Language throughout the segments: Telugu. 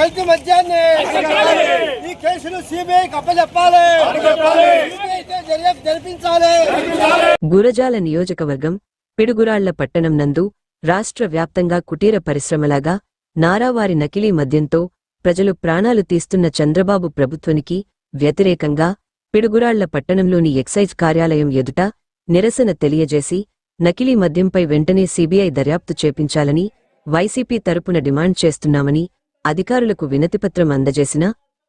కల్తీ మద్యాన్ని. ఈ కేసులు సిబిఐకి అప్పచెప్పాలి జరిపించాలి. గురజాల నియోజకవర్గం పిడుగురాళ్ళ పట్టణం నందు రాష్ట్ర వ్యాప్తంగా కుటీర పరిశ్రమలాగా నారావారి నకిలీ మద్యంతో ప్రజలు ప్రాణాలు తీస్తున్న చంద్రబాబు ప్రభుత్వానికి వ్యతిరేకంగా పిడుగురాళ్ళ పట్టణంలోని ఎక్సైజ్ కార్యాలయం ఎదుట నిరసన తెలియజేసి నకిలీ మద్యంపై వెంటనే సీబీఐ దర్యాప్తు చేపించాలని వైసీపీ తరపున డిమాండ్ చేస్తున్నామని అధికారులకు వినతిపత్రం అందజేసిన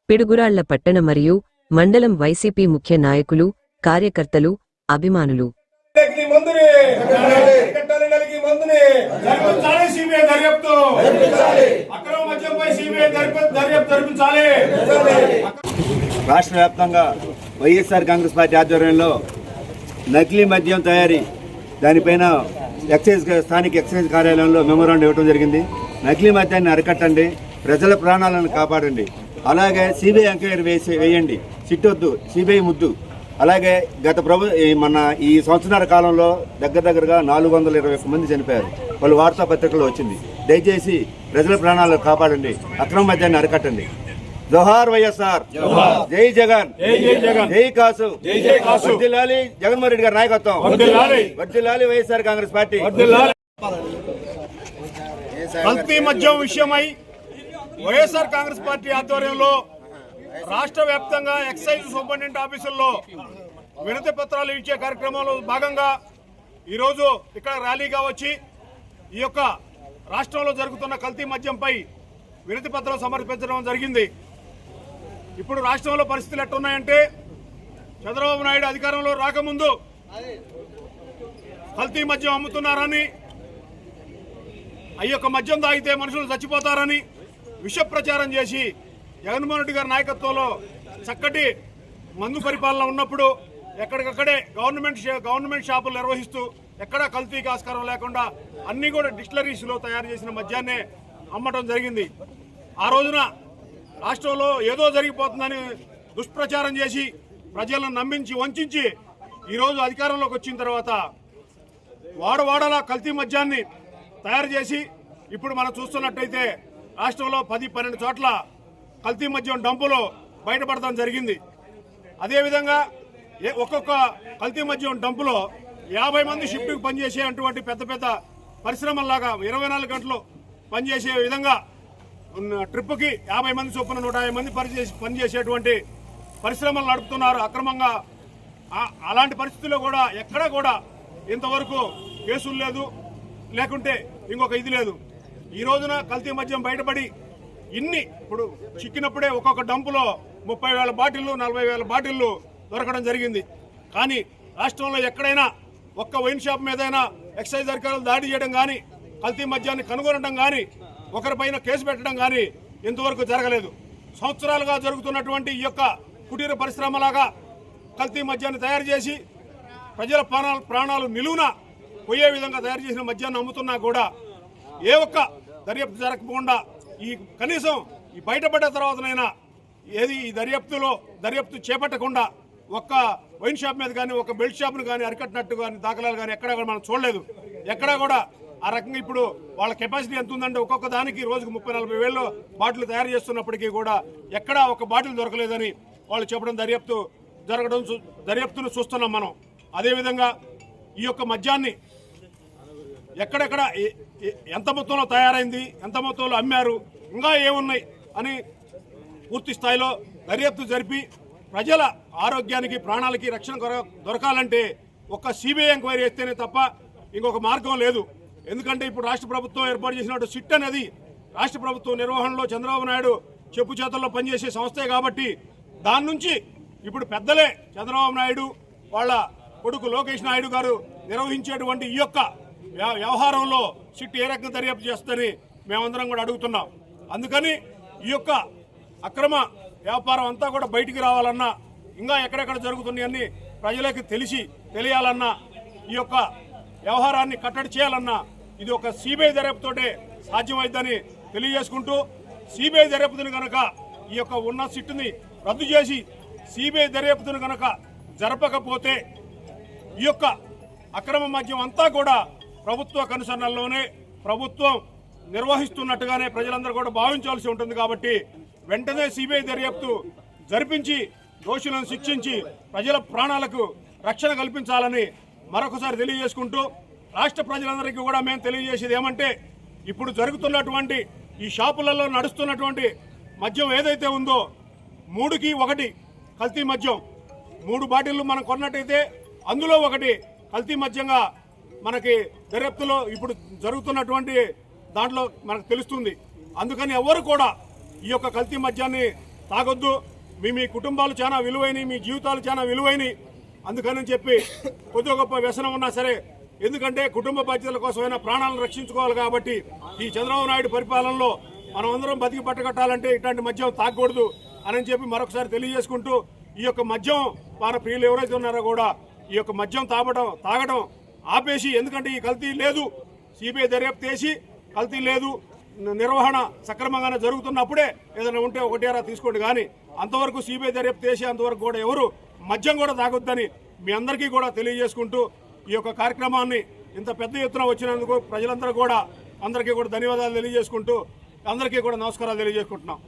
పిడుగురాళ్ళ పట్టణ మరియు మండలం వైసీపీ ముఖ్య నాయకులు కార్యకర్తలు అభిమానులు. రాష్ట్ర వ్యాప్తంగా వైఎస్ఆర్ కాంగ్రెస్ పార్టీ ఆధ్వర్యంలో నకిలీ మద్యం తయారీ దానిపైన ఎక్సైజ్ స్థానిక ఎక్సైజ్ కార్యాలయంలో మెమోరాండం ఇవ్వడం జరిగింది. నకిలీ మద్యాన్ని అరికట్టండి. ప్రజల ప్రాణాలను కాపాడండి. అలాగే సిబిఐ ఎంక్వైరీ వేసి వేయండి. సిట్టొద్దు సిబిఐ ముద్దు. అలాగే గత ప్రభు ఈ మన ఈ సంవత్సరాల కాలంలో దగ్గర దగ్గరగా నాలుగు వందల ఇరవై ఒక్క మంది చనిపోయారు. వాళ్ళు వార్తాపత్రికలో వచ్చింది. దయచేసి ప్రజల ప్రాణాలను కాపాడండి. అక్రమ మద్యాన్ని అరికట్టండి. జోహార్ వైఎస్ఆర్. జై జగన్. జై జై జగన్. జై కాసు. జై జై కాసు. వర్ధిల్లాలి జగన్మోహన్ రెడ్డి గారి నాయకత్వం. వర్ధిల్లాలి వైఎస్ఆర్ కాంగ్రెస్ పార్టీ. వర్ధిల్లాలి. కల్తీ మద్యం విషయమై వైఎస్ఆర్ కాంగ్రెస్ పార్టీ ఆధ్వర్యంలో రాష్ట్ర వ్యాప్తంగా ఎక్సైజ్ సూపరింటెండెంట్ ఆఫీసుల్లో వినతి పత్రాలు ఇచ్చే కార్యక్రమంలో భాగంగా ఈరోజు ఇక్కడ ర్యాలీగా వచ్చి ఈ యొక్క రాష్ట్రంలో జరుగుతున్న కల్తీ మద్యంపై వినతి పత్రం సమర్పించడం జరిగింది. ఇప్పుడు రాష్ట్రంలో పరిస్థితులు ఎట్టున్నాయంటే చంద్రబాబు నాయుడు అధికారంలో రాకముందు కల్తీ మద్యం అమ్ముతున్నారని ఆ యొక్క మద్యం తాగితే మనుషులు చచ్చిపోతారని విష ప్రచారం చేసి జగన్మోహన్ రెడ్డి గారి నాయకత్వంలో చక్కటి మందు పరిపాలన ఉన్నప్పుడు ఎక్కడికక్కడే గవర్నమెంట్ గవర్నమెంట్ షాపులు నిర్వహిస్తూ ఎక్కడా కల్తీకి ఆస్కారం లేకుండా అన్ని కూడా డిస్టిలరీస్లో తయారు చేసిన మద్యాన్నే అమ్మటం జరిగింది. ఆ రోజున రాష్ట్రంలో ఏదో జరిగిపోతుందని దుష్ప్రచారం చేసి ప్రజలను నమ్మించి వంచి ఈరోజు అధికారంలోకి వచ్చిన తర్వాత వాడవాడలా కల్తీ మద్యాన్ని తయారు చేసి ఇప్పుడు మనం చూస్తున్నట్టయితే రాష్ట్రంలో పది పన్నెండు చోట్ల కల్తీ మద్యం డంపులో బయటపడటం జరిగింది. అదేవిధంగా ఏ ఒక్కొక్క కల్తీ మద్యం డంపులో యాభై మంది షిఫ్ట్కి పనిచేసే అటువంటి పెద్ద పెద్ద పరిశ్రమల్లాగా ఇరవై నాలుగు గంటలు పనిచేసే విధంగా ఉన్న ట్రిప్కి యాభై మంది చొప్పున నూట యాభై మంది పనిచేసి పనిచేసేటువంటి పరిశ్రమలు నడుపుతున్నారు. అక్రమంగా అలాంటి పరిస్థితుల్లో కూడా ఎక్కడా కూడా ఇంతవరకు కేసులు లేదు. లేకుంటే ఇంకొక ఇది లేదు. ఈ రోజున కల్తీ మద్యం బయటపడి ఇన్ని ఇప్పుడు చిక్కినప్పుడే ఒక్కొక్క డంపులో ముప్పై వేల బాటిళ్ళు నలభై వేల బాటిళ్ళు దొరకడం జరిగింది. కానీ రాష్ట్రంలో ఎక్కడైనా ఒక్క వైన్ షాప్ మీదైనా ఎక్సైజ్ అధికారులు దాడి చేయడం కానీ కల్తీ మద్యాన్ని కనుగొనడం కానీ ఒకరిపైన కేసు పెట్టడం కానీ ఇంతవరకు జరగలేదు. సంవత్సరాలుగా జరుగుతున్నటువంటి ఈ యొక్క కుటీర పరిశ్రమలాగా కల్తీ మద్యాన్ని తయారు చేసి ప్రజల ప్రాణాలు ప్రాణాలు నిలువున పోయే విధంగా తయారు చేసిన మద్యాన్ని అమ్ముతున్నా కూడా ఏ ఒక్క దర్యాప్తు జరగకుండా ఈ కనీసం ఈ బయటపడ్డ తర్వాతనైనా ఏది ఈ దర్యాప్తులో దర్యాప్తు చేపట్టకుండా ఒక్క వైన్ షాప్ మీద కానీ ఒక బెల్ట్ షాప్ను కానీ అరికట్టినట్టు కానీ దాఖలాలు కానీ ఎక్కడా కూడా మనం చూడలేదు. ఎక్కడా కూడా ఆ రకంగా ఇప్పుడు వాళ్ళ కెపాసిటీ ఎంత ఉందంటే ఒక్కొక్క దానికి రోజుకు ముప్పై నలభై వేలు బాటిల్ తయారు చేస్తున్నప్పటికీ కూడా ఎక్కడా ఒక బాటిల్ దొరకలేదని వాళ్ళు చెప్పడం దర్యాప్తు జరగడం చూ- దర్యాప్తును చూస్తున్నాం మనం. అదేవిధంగా ఈ యొక్క మద్యాన్ని ఎక్కడెక్కడ ఎంత మొత్తంలో తయారైంది ఎంత మొత్తంలో అమ్మారు ఇంకా ఏమున్నాయి అని పూర్తి స్థాయిలో దర్యాప్తు జరిపి ప్రజల ఆరోగ్యానికి ప్రాణాలకి రక్షణ కొర- దొరకాలంటే ఒక్క సిబిఐ ఎంక్వైరీ చేస్తేనే తప్ప ఇంకొక మార్గం లేదు. ఎందుకంటే ఇప్పుడు రాష్ట్ర ప్రభుత్వం ఏర్పాటు చేసినట్టు సిట్ అనేది రాష్ట్ర ప్రభుత్వం నిర్వహణలో చంద్రబాబు నాయుడు చెప్పు చేతల్లో పనిచేసే సంస్థే కాబట్టి దాని నుంచి ఇప్పుడు పెద్దలే చంద్రబాబు నాయుడు వాళ్ళ కొడుకు లోకేష్ నాయుడు గారు నిర్వహించేటువంటి ఈ యొక్క వ్య- వ్యవహారంలో సిట్ ఏ రకంగా దర్యాప్తు చేస్తుందని మేమందరం కూడా అడుగుతున్నాం. అందుకని ఈ యొక్క అక్రమ వ్యాపారం అంతా కూడా బయటికి రావాలన్నా ఇంకా ఎక్కడెక్కడ జరుగుతున్నాయని ప్రజలకు తెలిసి తెలియాలన్నా ఈ యొక్క వ్యవహారాన్ని కట్టడి చేయాలన్నా ఇది ఒక సిబిఐ దర్యాప్తుతోటే సాధ్యమైందని తెలియజేసుకుంటూ సిబిఐ దర్యాప్తుని కనుక ఈ యొక్క ఉన్న సిట్టుని రద్దు చేసి సిబిఐ దర్యాప్తును కనుక జరపకపోతే ఈ యొక్క అక్రమ మద్యం అంతా కూడా ప్రభుత్వ కనుసన్నల్లోనే ప్రభుత్వం నిర్వహిస్తున్నట్టుగానే ప్రజలందరూ కూడా భావించాల్సి ఉంటుంది కాబట్టి వెంటనే సిబిఐ దర్యాప్తు జరిపించి దోషులను శిక్షించి ప్రజల ప్రాణాలకు రక్షణ కల్పించాలని మరొకసారి తెలియజేసుకుంటూ రాష్ట్ర ప్రజలందరికీ కూడా మేము తెలియజేసేది ఏమంటే ఇప్పుడు జరుగుతున్నటువంటి ఈ షాపులలో నడుస్తున్నటువంటి మద్యం ఏదైతే ఉందో మూడుకి ఒకటి కల్తీ మద్యం. మూడు బాటిళ్ళు మనం కొన్నట్టయితే అందులో ఒకటి కల్తీ మద్యంగా మనకి దర్యాప్తులో ఇప్పుడు జరుగుతున్నటువంటి దాంట్లో మనకు తెలుస్తుంది. అందుకని ఎవరు కూడా ఈ యొక్క కల్తీ మద్యాన్ని తాగొద్దు. మీ మీ కుటుంబాలు చాలా విలువైనవి మీ జీవితాలు చాలా విలువైనవి. అందుకని చెప్పి కొద్దిగా గొప్ప వ్యసనం ఉన్నా సరే ఎందుకంటే కుటుంబ బాధ్యతల కోసమైనా ప్రాణాలను రక్షించుకోవాలి కాబట్టి ఈ చంద్రబాబు నాయుడు పరిపాలనలో మనం అందరం బతికి పట్టగట్టాలంటే ఇట్లాంటి మద్యం తాగకూడదు అని చెప్పి మరొకసారి తెలియజేసుకుంటూ ఈ యొక్క మద్యం మన ప్రియులు ఎవరైతే ఉన్నారో కూడా ఈ యొక్క మద్యం తాగడం తాగడం ఆపేసి ఎందుకంటే ఈ కల్తీ లేదు. సిబిఐ దర్యాప్తు చేసి కల్తీ లేదు. నిర్వహణ సక్రమంగానే జరుగుతున్నప్పుడే ఏదైనా ఉంటే ఒకటేరా తీసుకోండి. కానీ అంతవరకు సిబిఐ దర్యాప్తు చేసి అంతవరకు కూడా ఎవరు మద్యం కూడా తాగొద్దని మీ అందరికీ కూడా తెలియజేసుకుంటూ ఈ యొక్క కార్యక్రమాన్ని ఇంత పెద్ద ఎత్తున వచ్చినందుకు ప్రజలందరూ కూడా అందరికీ కూడా ధన్యవాదాలు తెలియజేసుకుంటూ అందరికీ కూడా నమస్కారాలు తెలియజేసుకుంటున్నాం.